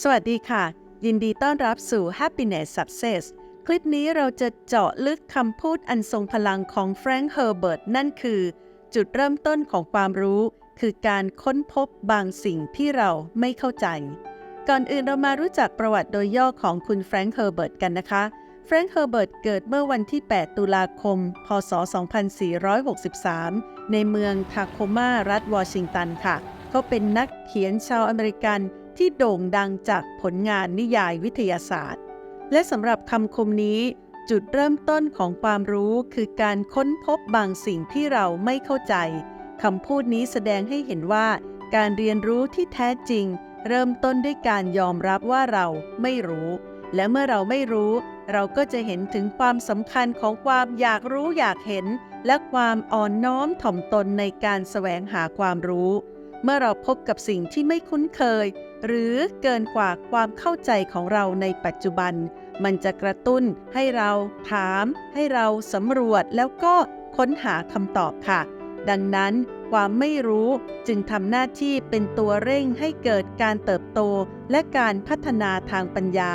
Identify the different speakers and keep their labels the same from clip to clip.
Speaker 1: สวัสดีค่ะ ยินดีต้อนรับสู่ Happiness Success คลิปนี้เราจะเจาะลึกคำพูดอันทรงพลังของแฟรงค์เฮอร์เบิร์ตนั่นคือ จุดเริ่มต้นของความรู้ คือการค้นพบบางสิ่งที่เราไม่เข้าใจ ก่อนอื่นเรามารู้จักประวัติโดยย่อของคุณแฟรงค์เฮอร์เบิร์ตกันนะคะแฟรงค์เฮอร์เบิร์ตเกิดเมื่อวันที่ 8 ตุลาคม พศ 2463 ในเมืองทาโคมารัฐวอชิงตันค่ะ เขาเป็นนักเขียนชาวอเมริกัน ที่โด่งดังจากผลงานนิยายวิทยาศาสตร์ และสำหรับคำคมนี้ จุดเริ่มต้นของความรู้คือการค้นพบบางสิ่งที่เราไม่เข้าใจคำพูดนี้แสดงให้เห็นว่า การเรียนรู้ที่แท้จริง เริ่มต้นด้วยการยอมรับว่าเราไม่รู้ และเมื่อเราไม่รู้ เราก็จะเห็นถึงความสำคัญของความอยากรู้อยากเห็น และความอ่อนน้อมถ่อมตนในการแสวงหาความรู้ เมื่อเราพบกับสิ่งที่ไม่คุ้นเคย หรือเกินกว่าความเข้าใจของเราในปัจจุบัน มันจะกระตุ้นให้เราถาม ให้เราสำรวจแล้วก็ค้นหาคำตอบค่ะ ดังนั้นความไม่รู้จึงทำหน้าที่เป็นตัวเร่งให้เกิดการเติบโตและการพัฒนาทางปัญญา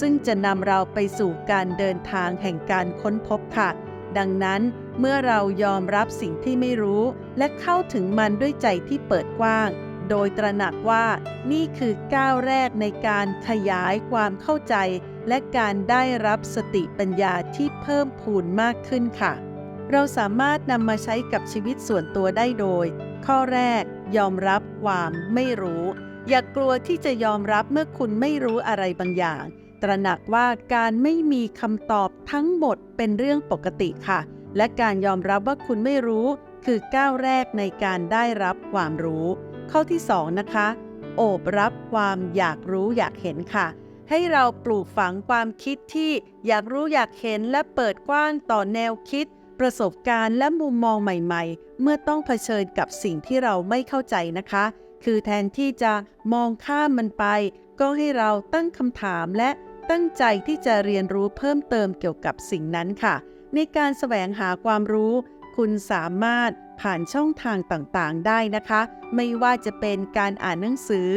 Speaker 1: ซึ่งจะนำเราไปสู่การเดินทางแห่งการค้นพบค่ะ ดังนั้น เมื่อเรายอมรับสิ่งที่ไม่รู้ และเข้าถึงมันด้วยใจที่เปิดกว้าง โดยตระหนักว่านี่คือก้าวแรกในการขยายความเข้าใจ และการได้รับสติปัญญาที่เพิ่มพูนมากขึ้นค่ะ เราสามารถนำมาใช้กับชีวิตส่วนตัวได้โดย ข้อแรก ยอมรับความไม่รู้ อย่ากกลัวที่จะยอมรับเมื่อคุณไม่รู้อะไรบางอย่าง ตระหนักว่าการไม่มีคำตอบทั้งหมดเป็นเรื่องปกติค่ะ และการยอมรับว่าคุณไม่รู้ คือก้าวแรกในการได้รับความรู้ ข้อที่ 2 นะคะ โอบรับความอยากรู้อยากเห็นค่ะ ให้เราปลูกฝังความคิดที่อยากรู้อยากเห็นและเปิดกว้างต่อแนวคิด ประสบการณ์และมุมมองใหม่ ๆ เมื่อต้องเผชิญกับสิ่งที่เราไม่เข้าใจนะคะ คือแทนที่จะมองข้ามมันไป ก็ให้เราตั้งคำถามและตั้งใจที่จะเรียนรู้เพิ่มเติมเกี่ยวกับสิ่งนั้นค่ะ ในการแสวงหาความรู้ คุณสามารถผ่านช่องทางต่างๆ ได้นะคะ ไม่ว่าจะเป็นการอ่านหนังสือ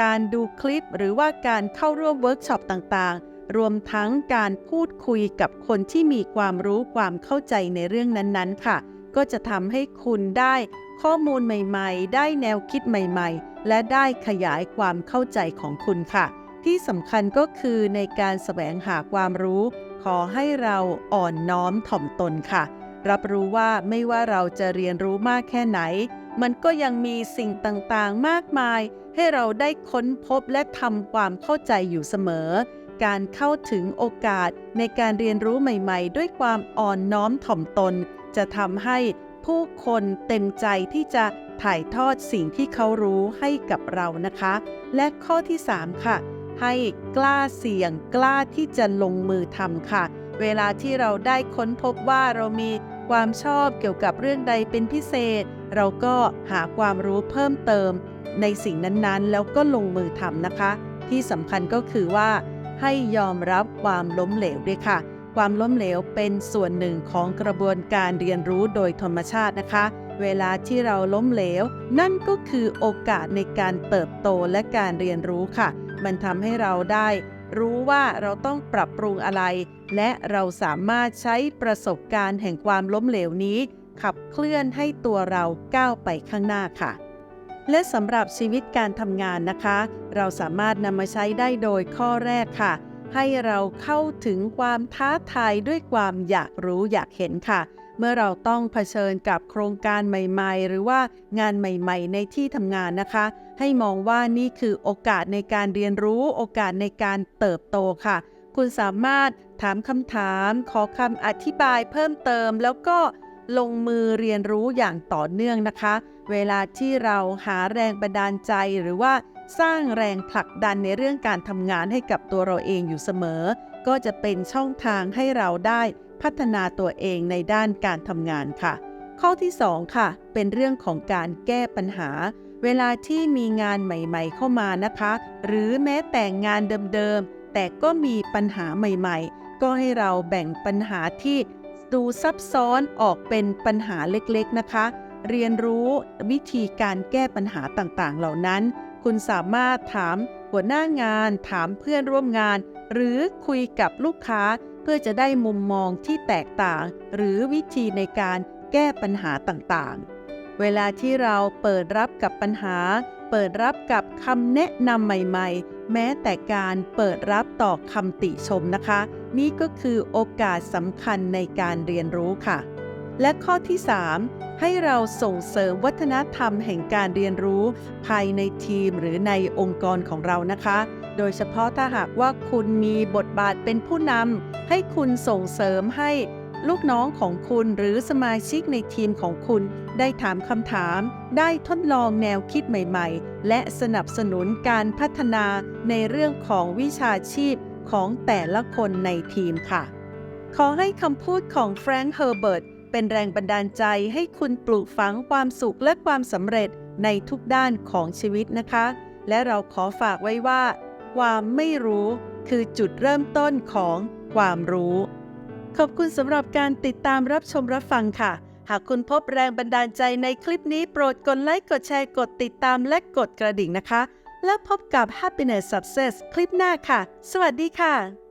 Speaker 1: การดูคลิป หรือว่าการเข้าร่วมเวิร์กช็อปต่างๆ รวมทั้งการพูดคุยกับคนที่มีความรู้ความเข้าใจในเรื่องนั้นๆ ค่ะ ก็จะทำให้คุณได้ ข้อมูลใหม่ๆ ได้แนวคิดใหม่ๆ และได้ขยายความเข้าใจของคุณค่ะ ที่สำคัญก็คือในการแสวงหาความรู้ ขอให้เราอ่อนน้อมถ่อมตนค่ะ รับรู้ว่าไม่ว่าเราจะเรียนรู้มากแค่ไหน มันก็ยังมีสิ่งต่างๆ มากมาย ให้เราได้ค้นพบและทำความเข้าใจอยู่เสมอ การเข้าถึงโอกาสในการเรียนรู้ใหม่ ๆ ด้วยความอ่อนน้อมถ่อมตน จะทำให้ ผู้คนเต็มใจที่จะถ่ายทอดสิ่งที่เขารู้ให้กับเรานะคะ และข้อที่ 3 ค่ะ ให้กล้าเสี่ยงกล้าที่จะลงมือทำค่ะ เวลาที่เราได้ค้นพบว่าเรามีความชอบเกี่ยวกับเรื่องใดเป็นพิเศษ เราก็หาความรู้เพิ่มเติม ในสิ่งนั้นๆ แล้วก็ลงมือทำนะคะ ที่สำคัญก็คือว่า ให้ยอมรับความล้มเหลวด้วยค่ะ ความล้มเหลวเป็นส่วนหนึ่งของกระบวนการเรียนรู้โดยธรรมชาตินะคะ เวลาที่เราล้มเหลว นั่นก็คือโอกาสในการเติบโตและการเรียนรู้ค่ะ มันทำให้เราได้ รู้ว่าเราต้องปรับปรุงอะไร และเราสามารถใช้ประสบการณ์แห่งความล้มเหลวนี้ ขับเคลื่อนให้ตัวเราก้าวไปข้างหน้าค่ะและสำหรับชีวิตการทำงานนะคะ เราสามารถนำมาใช้ได้โดยข้อแรกค่ะ ให้เราเข้าถึงความท้าทายด้วยความอยากรู้อยากเห็นค่ะ เมื่อเราต้องเผชิญกับโครงการใหม่ๆ หรือว่างานใหม่ๆ ในที่ทำงานนะคะ ให้มองว่านี่คือโอกาสในการเรียนรู้โอกาสในการเติบโตค่ะ คุณสามารถถามคำถาม ขอคำอธิบายเพิ่มเติม แล้วก็ลงมือเรียนรู้อย่างต่อเนื่องนะคะ เวลาที่เราหาแรงบันดาลใจหรือว่า สร้างแรงผลักดันในเรื่องการทำงานให้กับตัวเราเองอยู่เสมอ ก็จะเป็นช่องทางให้เราได้พัฒนาตัวเองในด้านการทำงานค่ะ ข้อที่ 2 ค่ะ เป็นเรื่องของการแก้ปัญหา เวลาที่มีงานใหม่ ๆ เข้ามานะคะ หรือแม้แต่งานเดิมๆ แต่ก็มีปัญหาใหม่ๆ ก็ให้เราแบ่งปัญหาที่ดูซับซ้อนออกเป็นปัญหาเล็กๆนะคะ เรียนรู้วิธีการแก้ปัญหาต่างๆ เหล่านั้น คุณสามารถถามหัวหน้างาน ถามเพื่อนร่วมงาน หรือคุยกับลูกค้า เพื่อจะได้มุมมองที่แตกต่าง หรือวิธีในการแก้ปัญหาต่างๆ เวลาที่เราเปิดรับกับปัญหา เปิดรับกับคำแนะนำใหม่ๆ แม้แต่การเปิดรับต่อคำติชมนะคะ นี่ก็คือโอกาสสำคัญในการเรียนรู้ค่ะ และข้อที่ 3 ให้เราส่งเสริมวัฒนธรรมแห่งการเรียนรู้ ภายในทีมหรือในองค์กรของเรานะคะ โดยเฉพาะถ้าหากว่าคุณมีบทบาทเป็นผู้นำให้คุณส่งเสริมให้ลูกน้องของคุณหรือสมาชิกในทีมของคุณ ได้ถามคำถาม ได้ทดลองแนวคิดใหม่ๆ และสนับสนุนการพัฒนาในเรื่องของวิชาชีพของแต่ละคนในทีมค่ะ ขอให้คำพูดของแฟรงค์ เฮอร์เบิร์ต เป็นแรงบันดาลใจให้คุณปลูกฝังความสุขและความสำเร็จในทุกด้านของชีวิตนะคะ และเราขอฝากไว้ว่า ความไม่รู้คือจุดเริ่มต้นของความรู้ ขอบคุณสำหรับการติดตามรับชมรับฟังค่ะ หากคุณพบแรงบันดาลใจในคลิปนี้โปรดกดไลค์ กดแชร์ กดติดตามและกดกระดิ่งนะคะ แล้วพบกับ Happiness Success คลิปหน้าค่ะ สวัสดีค่ะ